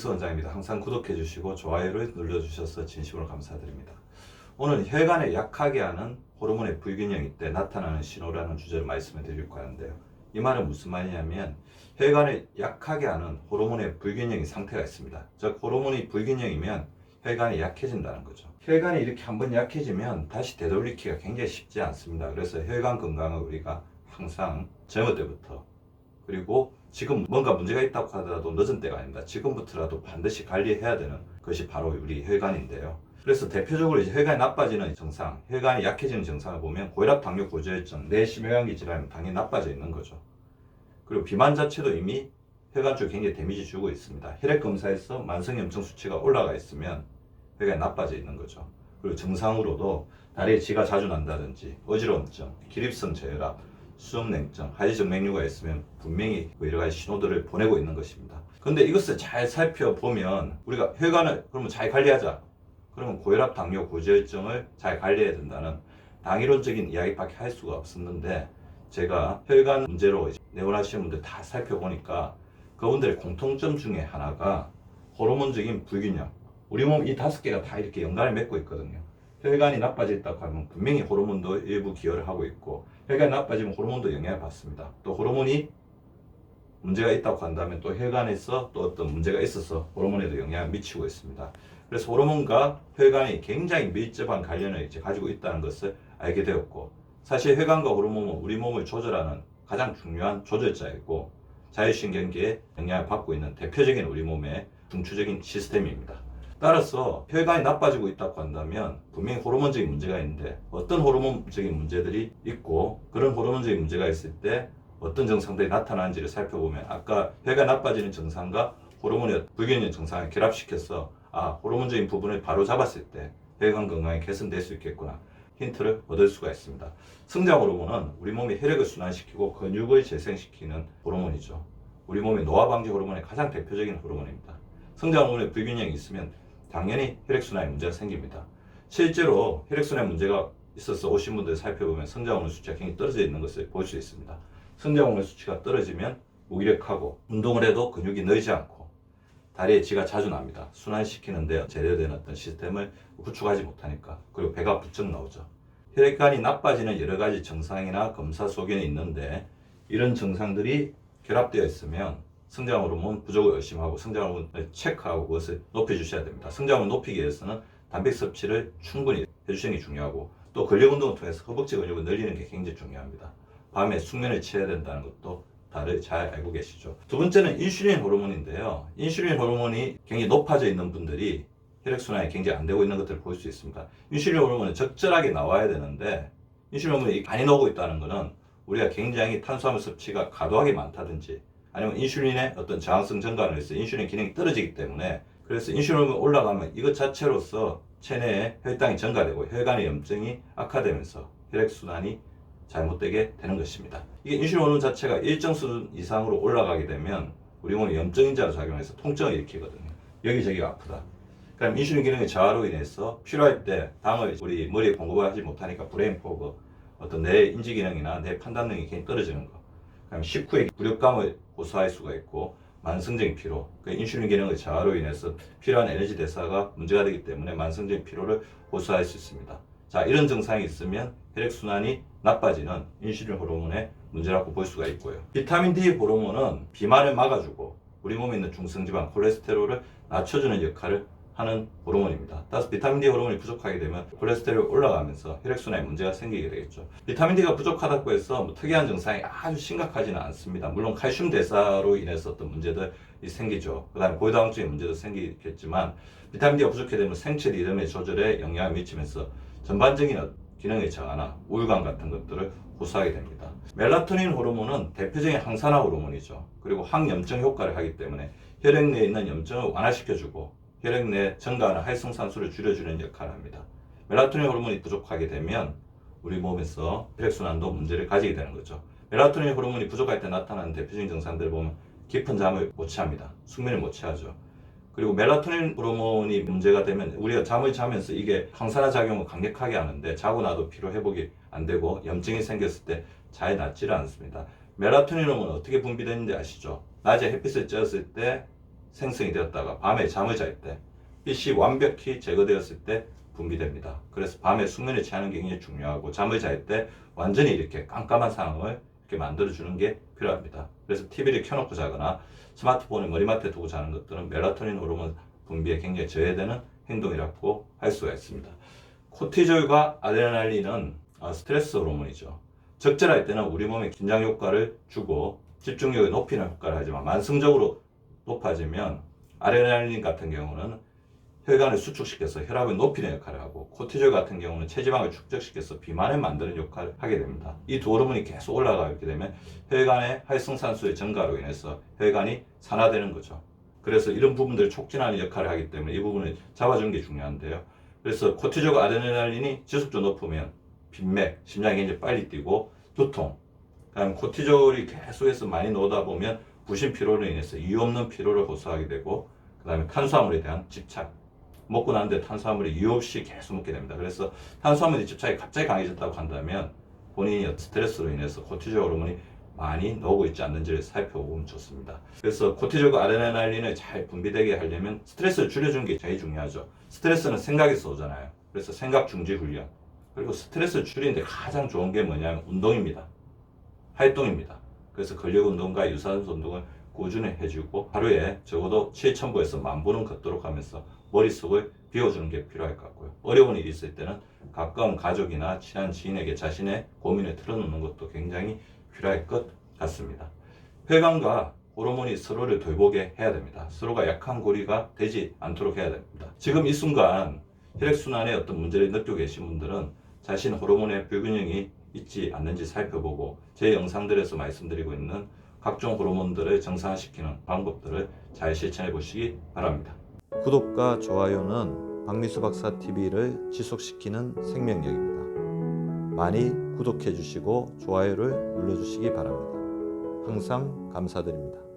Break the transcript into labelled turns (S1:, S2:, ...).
S1: 김행수 원장입니다. 항상 구독해 주시고 좋아요를 눌러 주셔서 진심으로 감사드립니다. 오늘 혈관을 약하게 하는 호르몬의 불균형이 때 나타나는 신호라는 주제로 말씀을 드릴까 하는데요. 이 말은 무슨 말이냐면 혈관을 약하게 하는 호르몬의 불균형의 상태가 있습니다. 즉 호르몬이 불균형이면 혈관이 약해진다는 거죠. 혈관이 이렇게 한번 약해지면 다시 되돌리기가 굉장히 쉽지 않습니다. 그래서 혈관 건강을 우리가 항상 젊을 때부터 그리고 지금 뭔가 문제가 있다고 하더라도 늦은 때가 아닙니다. 지금부터라도 반드시 관리해야 되는 것이 바로 우리 혈관인데요. 그래서 대표적으로 이제 혈관이 나빠지는 증상, 혈관이 약해지는 증상을 보면 고혈압, 당뇨, 고지혈증, 뇌심혈관계 질환은 당연히 나빠져 있는 거죠. 그리고 비만 자체도 이미 혈관 쪽에 굉장히 데미지 주고 있습니다. 혈액 검사에서 만성염증 수치가 올라가 있으면 혈관이 나빠져 있는 거죠. 그리고 증상으로도 다리에 지가 자주 난다든지 어지러움증, 기립성 저혈압, 수족냉증, 하지정맥류가 있으면 분명히 그 여러 가지 신호들을 보내고 있는 것입니다. 근데 이것을 잘 살펴보면 우리가 혈관을 그러면 잘 관리하자. 그러면 고혈압, 당뇨, 고지혈증을 잘 관리해야 된다는 당이론적인 이야기밖에 할 수가 없었는데 제가 혈관 문제로 내원하시는 분들 다 살펴보니까 그분들의 공통점 중에 하나가 호르몬적인 불균형. 우리 몸 이 다섯 개가 다 이렇게 연관을 맺고 있거든요. 혈관이 나빠졌다고 하면 분명히 호르몬도 일부 기여를 하고 있고 혈관이 나빠지면 호르몬도 영향을 받습니다. 또 호르몬이 문제가 있다고 한다면 또 혈관에서 또 어떤 문제가 있어서 호르몬에도 영향을 미치고 있습니다. 그래서 호르몬과 혈관이 굉장히 밀접한 관련을 이제 가지고 있다는 것을 알게 되었고 사실 혈관과 호르몬은 우리 몸을 조절하는 가장 중요한 조절자이고 자율신경계에 영향을 받고 있는 대표적인 우리 몸의 중추적인 시스템입니다. 따라서 혈관이 나빠지고 있다고 한다면 분명히 호르몬적인 문제가 있는데 어떤 호르몬적인 문제들이 있고 그런 호르몬적인 문제가 있을 때 어떤 증상들이 나타나는지를 살펴보면 아까 혈관 나빠지는 증상과 호르몬의 불균형 증상을 결합시켜서 아 호르몬적인 부분을 바로 잡았을 때 혈관 건강이 개선될 수 있겠구나 힌트를 얻을 수가 있습니다. 성장 호르몬은 우리 몸의 혈액을 순환시키고 근육을 재생시키는 호르몬이죠. 우리 몸의 노화 방지 호르몬의 가장 대표적인 호르몬입니다. 성장 호르몬의 불균형이 있으면 당연히 혈액순환에 문제가 생깁니다. 실제로 혈액순환에 문제가 있어서 오신 분들 살펴보면 성장 호르몬 수치가 굉장히 떨어져 있는 것을 볼 수 있습니다. 성장 호르몬 수치가 떨어지면 무기력하고 운동을 해도 근육이 늘지 않고 다리에 지가 자주 납니다. 순환시키는데 제대로 된 어떤 시스템을 구축하지 못하니까 그리고 배가 부쩍 나오죠. 혈액관이 나빠지는 여러 가지 증상이나 검사 속에는 있는데 이런 증상들이 결합되어 있으면 성장 호르몬 부족을 의심하고 성장 호르몬을 체크하고 그것을 높여주셔야 됩니다. 성장 호르몬 높이기 위해서는 단백 섭취를 충분히 해주시는 게 중요하고 또 근력 운동을 통해서 허벅지 근육을 늘리는 게 굉장히 중요합니다. 밤에 숙면을 취해야 된다는 것도 다들 잘 알고 계시죠. 두 번째는 인슐린 호르몬인데요. 인슐린 호르몬이 굉장히 높아져 있는 분들이 혈액순환이 굉장히 안 되고 있는 것들을 볼 수 있습니다. 인슐린 호르몬은 적절하게 나와야 되는데 인슐린 호르몬이 많이 나오고 있다는 것은 우리가 굉장히 탄수화물 섭취가 과도하게 많다든지 아니면 인슐린의 어떤 저항성 증가로 해서 인슐린 기능이 떨어지기 때문에 그래서 인슐린 호르몬이 올라가면 이것 자체로서 체내에 혈당이 증가되고 혈관의 염증이 악화되면서 혈액순환이 잘못되게 되는 것입니다. 이게 인슐린 호르몬 자체가 일정 수준 이상으로 올라가게 되면 우리 몸에 염증인자로 작용해서 통증을 일으키거든요. 여기저기가 아프다. 그럼 인슐린 기능의 저하로 인해서 필요할 때 당을 우리 머리에 공급을 하지 못하니까 브레인 포그, 어떤 내 인지 기능이나 내 판단 능력이 굉장히 떨어지는 거. 그럼 식후에 무력감을 호소할 수가 있고 만성적인 피로, 그 인슐린 기능의 저하로 인해서 필요한 에너지 대사가 문제가 되기 때문에 만성적인 피로를 호소할 수 있습니다. 자, 이런 증상이 있으면 혈액 순환이 나빠지는 인슐린 호르몬의 문제라고 볼 수가 있고요. 비타민 D 호르몬은 비만을 막아주고 우리 몸에 있는 중성지방 콜레스테롤을 낮춰주는 역할을 하는 호르몬입니다. 따라서 비타민 D 호르몬이 부족하게 되면 콜레스테롤이 올라가면서 혈액순환에 문제가 생기게 되겠죠. 비타민 D가 부족하다고 해서 뭐 특이한 증상이 아주 심각하지는 않습니다. 물론 칼슘 대사로 인해서 어떤 문제들이 생기죠. 그 다음에 고혈당증의 문제도 생기겠지만 비타민 D가 부족하게 되면 생체 리듬의 조절에 영향을 미치면서 전반적인 기능의 저하나 우울감 같은 것들을 호소하게 됩니다. 멜라토닌 호르몬은 대표적인 항산화 호르몬이죠. 그리고 항염증 효과를 하기 때문에 혈액 내에 있는 염증을 완화시켜주고 혈액 내 증가하는 활성산소를 줄여주는 역할을 합니다. 멜라토닌 호르몬이 부족하게 되면 우리 몸에서 혈액순환도 문제를 가지게 되는 거죠. 멜라토닌 호르몬이 부족할 때 나타나는 대표적인 증상들을 보면 깊은 잠을 못 취합니다. 숙면을 못 취하죠. 그리고 멜라토닌 호르몬이 문제가 되면 우리가 잠을 자면서 이게 항산화 작용을 강력하게 하는데 자고 나도 피로 회복이 안 되고 염증이 생겼을 때 잘 낫지를 않습니다. 멜라토닌 호르몬은 어떻게 분비되는지 아시죠? 낮에 햇빛을 쬐었을 때 생성이 되었다가 밤에 잠을 잘 때 빛이 완벽히 제거되었을 때 분비됩니다. 그래서 밤에 숙면에 취하는 게 굉장히 중요하고 잠을 잘 때 완전히 이렇게 깜깜한 상황을 이렇게 만들어 주는 게 필요합니다. 그래서 TV를 켜놓고 자거나 스마트폰을 머리맡에 두고 자는 것들은 멜라토닌 호르몬 분비에 굉장히 저해되는 행동이라고 할 수가 있습니다. 코티졸과 아드레날린은 아, 스트레스 호르몬이죠. 적절할 때는 우리 몸에 긴장 효과를 주고 집중력을 높이는 효과를 하지만 만성적으로 높아지면 아드레날린 같은 경우는 혈관을 수축시켜서 혈압을 높이는 역할을 하고 코티졸 같은 경우는 체지방을 축적시켜서 비만을 만드는 역할을 하게 됩니다. 이 두 호르몬이 계속 올라가게 되면 혈관의 활성산소의 증가로 인해서 혈관이 산화되는 거죠. 그래서 이런 부분들을 촉진하는 역할을 하기 때문에 이 부분을 잡아주는 게 중요한데요. 그래서 코티졸과 아드레날린이 지속적으로 높으면 빈맥, 심장이 굉장히 빨리 뛰고 두통, 그다음 코티졸이 계속해서 많이 나오다 보면 부신 피로로 인해서 이유 없는 피로를 호소하게 되고 그 다음에 탄수화물에 대한 집착, 먹고 난 뒤에 탄수화물이 이유 없이 계속 먹게 됩니다. 그래서 탄수화물의 집착이 갑자기 강해졌다고 한다면 본인이 스트레스로 인해서 코티졸 호르몬이 많이 나오고 있지 않는지를 살펴보면 좋습니다. 그래서 코티졸과 아드레날린을 잘 분비되게 하려면 스트레스를 줄여주는 게 제일 중요하죠. 스트레스는 생각에서 오잖아요. 그래서 생각 중지 훈련. 그리고 스트레스를 줄이는데 가장 좋은 게 뭐냐면 운동입니다. 활동입니다. 그래서 근력 운동과 유산소 운동을 꾸준히 해주고 하루에 적어도 7,000보에서 만 보는 걷도록 하면서 머릿속을 비워주는 게 필요할 것 같고요. 어려운 일이 있을 때는 가까운 가족이나 친한 지인에게 자신의 고민을 털어놓는 것도 굉장히 필요할 것 같습니다. 혈관과 호르몬이 서로를 돌보게 해야 됩니다. 서로가 약한 고리가 되지 않도록 해야 됩니다. 지금 이 순간 혈액순환에 어떤 문제를 느끼고 계신 분들은 자신 호르몬의 불균형이 있지 않는지 살펴보고 제 영상들에서 말씀드리고 있는 각종 호르몬들을 정상화시키는 방법들을 잘 실천해 보시기 바랍니다. 구독과 좋아요는 박미수 박사 TV를 지속시키는 생명력입니다. 많이 구독해 주시고 좋아요를 눌러 주시기 바랍니다. 항상 감사드립니다.